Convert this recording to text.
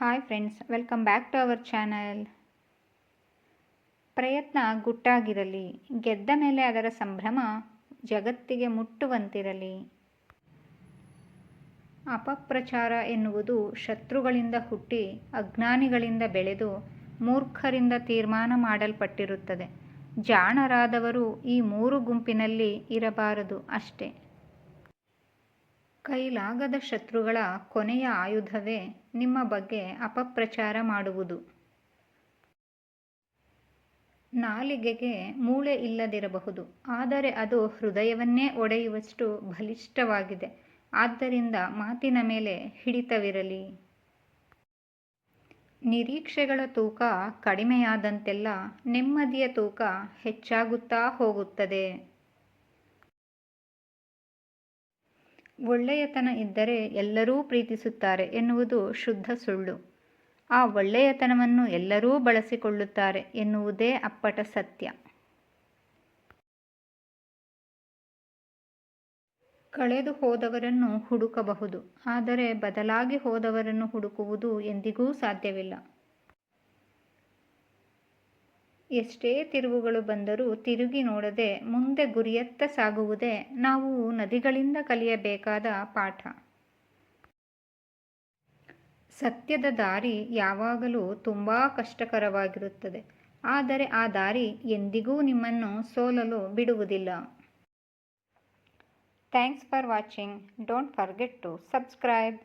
Hi friends welcome back to our channel ಪ್ರಯತ್ನ ಗುಟ್ಟಾಗಿರಲಿ, ಗೆದ್ದ ಮೇಲೆ ಅದರ ಸಂಭ್ರಮ ಜಗತ್ತಿಗೆ ಮುಟ್ಟುವಂತಿರಲಿ. ಅಪಪ್ರಚಾರ ಎನ್ನುವುದು ಶತ್ರುಗಳಿಂದ ಹುಟ್ಟಿ ಅಜ್ಞಾನಿಗಳಿಂದ ಬೆಳೆದು ಮೂರ್ಖರಿಂದ ತೀರ್ಮಾನ ಮಾಡಲ್ಪಟ್ಟಿರುತ್ತದೆ. ಜಾಣರಾದವರು ಈ ಮೂರು ಗುಂಪಿನಲ್ಲಿ ಇರಬಾರದು ಅಷ್ಟೇ. ಕೈಲಾಗದ ಶತ್ರುಗಳ ಕೊನೆಯ ಆಯುಧವೇ ನಿಮ್ಮ ಬಗ್ಗೆ ಅಪಪ್ರಚಾರ ಮಾಡುವುದು. ನಾಲಿಗೆಗೆ ಮೂಳೆ ಇಲ್ಲದಿರಬಹುದು, ಆದರೆ ಅದು ಹೃದಯವನ್ನೇ ಒಡೆಯುವಷ್ಟು ಬಲಿಷ್ಠವಾಗಿದೆ. ಆದ್ದರಿಂದ ಮಾತಿನ ಮೇಲೆ ಹಿಡಿತವಿರಲಿ. ನಿರೀಕ್ಷೆಗಳ ತೂಕ ಕಡಿಮೆಯಾದಂತೆಲ್ಲ ನೆಮ್ಮದಿಯ ತೂಕ ಹೆಚ್ಚಾಗುತ್ತಾ ಹೋಗುತ್ತದೆ. ಒಳ್ಳೆಯತನ ಇದ್ದರೆ ಎಲ್ಲರೂ ಪ್ರೀತಿಸುತ್ತಾರೆ ಎನ್ನುವುದು ಶುದ್ಧ ಸುಳ್ಳು. ಆ ಒಳ್ಳೆಯತನವನ್ನು ಎಲ್ಲರೂ ಬಳಸಿಕೊಳ್ಳುತ್ತಾರೆ ಎನ್ನುವುದೇ ಅಪ್ಪಟ ಸತ್ಯ. ಕಳೆದು ಹೋದವರನ್ನು ಹುಡುಕಬಹುದು, ಆದರೆ ಬದಲಾಗಿ ಹೋದವರನ್ನು ಹುಡುಕುವುದು ಎಂದಿಗೂ ಸಾಧ್ಯವಿಲ್ಲ. ಎಷ್ಟೇ ತಿರುವುಗಳು ಬಂದರೂ ತಿರುಗಿ ನೋಡದೆ ಮುಂದೆ ಗುರಿಯತ್ತ ಸಾಗುವುದೇ ನಾವು ನದಿಗಳಿಂದ ಕಲಿಯಬೇಕಾದ ಪಾಠ. ಸತ್ಯದ ದಾರಿ ಯಾವಾಗಲೂ ತುಂಬ ಕಷ್ಟಕರವಾಗಿರುತ್ತದೆ. ಆದರೆ ಆ ದಾರಿ ಎಂದಿಗೂ ನಿಮ್ಮನ್ನು ಸೋಲಲು ಬಿಡುವುದಿಲ್ಲ. Thanks for watching don't forget to subscribe